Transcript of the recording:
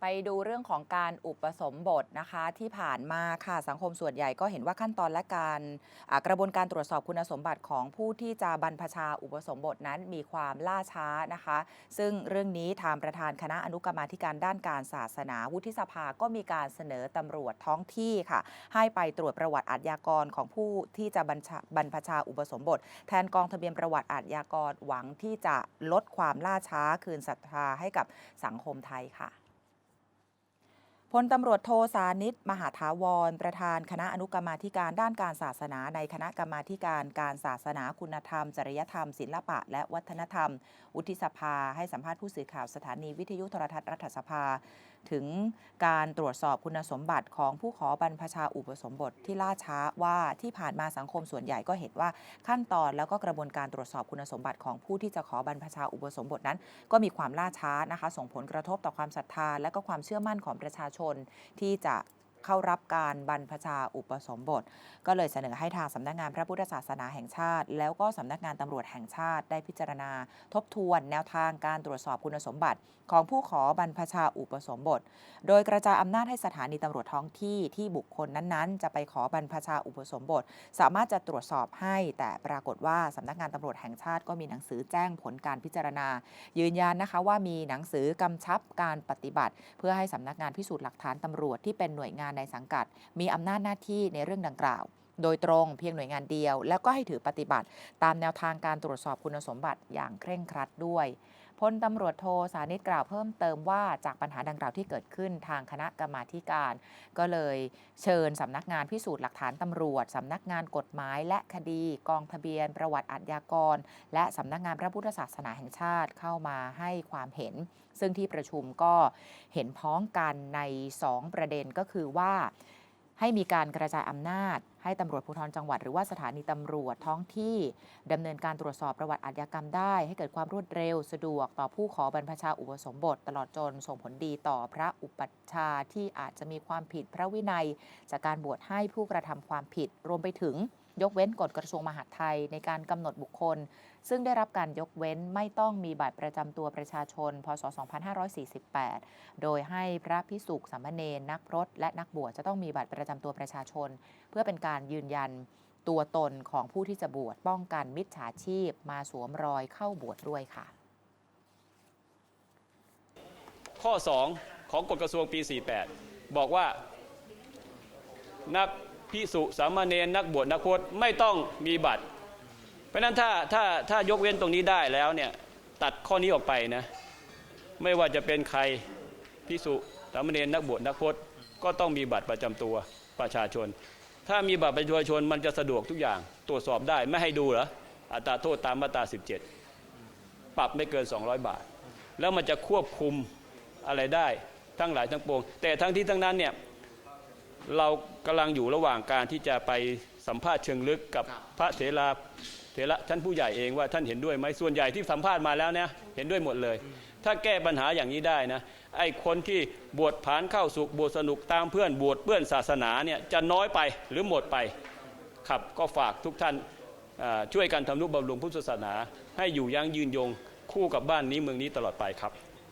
ไปดูเรื่องของการอุปสมบทนะคะที่ผ่านมาค่ะสังคมส่วนใหญ่ก็เห็นว่าขั้นตอนและการกระบวนการตรวจสอบคุณสมบัติของผู้ที่จะบรรพชาอุปสมบทนั้นมีความล่าช้านะคะ ซึ่งเรื่องนี้ทางประธานคณะอนุกรรมาธิการด้านการศาสนาวุฒิสภาก็มีการเสนอตำรวจท้องที่ค่ะ ให้ไปตรวจประวัติอาชญากรของผู้ที่จะบรรชาบรรพชาอุปสมบท แทนกองทะเบียนประวัติอาชญากรหวังที่จะลดความล่าช้าคืนศรัทธาให้กับสังคมไทยค่ะ พลตำรวจโทสานิตมหาถาวร ประธานคณะอนุกรรมาธิการด้านการศาสนาในคณะกรรมาธิการการศาสนาคุณธรรม จริยธรรม ศิลปะ และวัฒนธรรมวุฒิสภา ให้สัมภาษณ์ผู้สื่อข่าวสถานีวิทยุโทรทัศน์รัฐสภา ถึงการตรวจสอบคุณสมบัติของผู้ขอบรรพชาอุปสมบทที่ล่าช้าว่าที่ผ่านมาสังคมส่วนใหญ่ก็เห็นว่าขั้นตอนแล้วก็กระบวนการตรวจสอบคุณสมบัติของผู้ที่จะขอบรรพชาอุปสมบทนั้น ก็มีความล่าช้านะคะ ส่งผลกระทบต่อความศรัทธาและก็ความเชื่อมั่นของประชาชนที่จะ เข้ารับการบรรพชาอุปสมบท ก็เลยเสนอให้ทางสำนักงานพระพุทธศาสนาแห่งชาติ แล้วก็สำนักงานตำรวจแห่งชาติได้พิจารณา ทบทวนแนวทางการตรวจสอบคุณสมบัติ ของผู้ขอบรรพชาอุปสมบท โดยกระจายอำนาจให้สถานีตำรวจท้องที่ที่บุคคลนั้นๆ จะไปขอบรรพชาอุปสมบท สามารถจะตรวจสอบให้แต่ปรากฏว่าสำนักงานตำรวจแห่งชาติก็มีหนังสือแจ้งผลการพิจารณา ยืนยันนะคะว่ามีหนังสือกำชับการปฏิบัติ เพื่อให้สำนักงานพิสูจน์หลักฐานตำรวจที่เป็นหน่วยงานในสังกัด มีอำนาจหน้าที่ในเรื่องดังกล่าว โดยตรงเพียงหน่วยงานเดียว แล้วก็ให้ถือปฏิบัติ ตามแนวทางการตรวจสอบคุณสมบัติอย่างเคร่งครัดด้วย พลตำรวจโทสานิตกล่าวเพิ่มเติมว่าจากปัญหาดังกล่าวที่เกิดขึ้นทางคณะกรรมาการ ก็เลยเชิญสำนักงานพิสูจน์หลักฐานตำรวจสำนักงานกฎหมายและคดีกองทะเบียน ประวัติอาชญากร และสำนักงานพระพุทธศาสนาแห่งชาติเข้ามาให้ความเห็น ซึ่งที่ประชุมก็เห็นพ้องกันใน 2 ประเด็นก็คือว่า ให้มีการกระจายอำนาจ ให้ตำรวจภูธรจังหวัด หรือว่าสถานีตำรวจท้องที่ดำเนินการตรวจสอบประวัติอาชญากรรมได้ ให้เกิดความรวดเร็วสะดวกต่อผู้ขอบรรพชาอุปสมบท ตลอดจนส่งผลดีต่อพระอุปัชฌาย์ที่อาจจะมีความผิดพระวินัย จากการบวชให้ผู้กระทำความผิดรวมไปถึง ยกเว้นกฎกระทรวงมหาดไทยในการกำหนดบุคคล ซึ่งได้รับการยกเว้นไม่ต้องมีบัตรประจำตัวประชาชน พศ 2548 โดยให้พระพิสุสามเณรนักพรตและนักบวชจะต้องมีบัตรประจำตัวประชาชน เพื่อเป็นการยืนยันตัวตนของผู้ที่จะบวชป้องกันมิจฉาชีพ มาสวมรอยเข้าบวชด้วยค่ะ ข้อ 2 ของกฎกระทรวงปี 48 บอกว่านัก พิสุสามเณรนักบวชนักพจน์ไม่ต้องมีบัตร เพราะนั้นถ้าถ้าถ้ายกเว้นตรงนี้ได้แล้วเนี่ยตัดข้อนี้ออกไปนะไม่ว่าจะเป็นใครพิสุสามเณรนักบวชนักพจน์ก็ต้องมีบัตรประจำตัวประชาชน ถ้ามีบัตรประชาชนมันจะสะดวกทุกอย่างตรวจสอบได้ไม่ให้ดูเหรออัตราโทษตามมาตรา 17 ปรับไม่เกิน 200 บาท แล้วมันจะควบคุมอะไรได้ทั้งหลายทั้งปวง แต่ทั้งที่ทั้งนั้นเนี่ย เรากำลังอยู่ระหว่างการที่จะไปสัมภาษณ์เชิงลึกกับพระเถราเถระท่านผู้ใหญ่เองว่าท่านเห็นด้วยไหมส่วนใหญ่ที่สัมภาษณ์มาแล้วเนี่ยเห็นด้วยหมดเลย ถ้าแก้ปัญหาอย่างนี้ได้นะไอ้คนที่บวชผานเข้าสุขบวชสนุกตามเพื่อนบวชเพื่อนศาสนาเนี่ยจะน้อยไปหรือหมดไปครับก็ฝากทุกท่านอ่าช่วยกันทำนุบำรุงพุทธศาสนา ให้อยู่ยั้งยืนยงคู่กับบ้านนี้เมืองนี้ตลอดไปครับ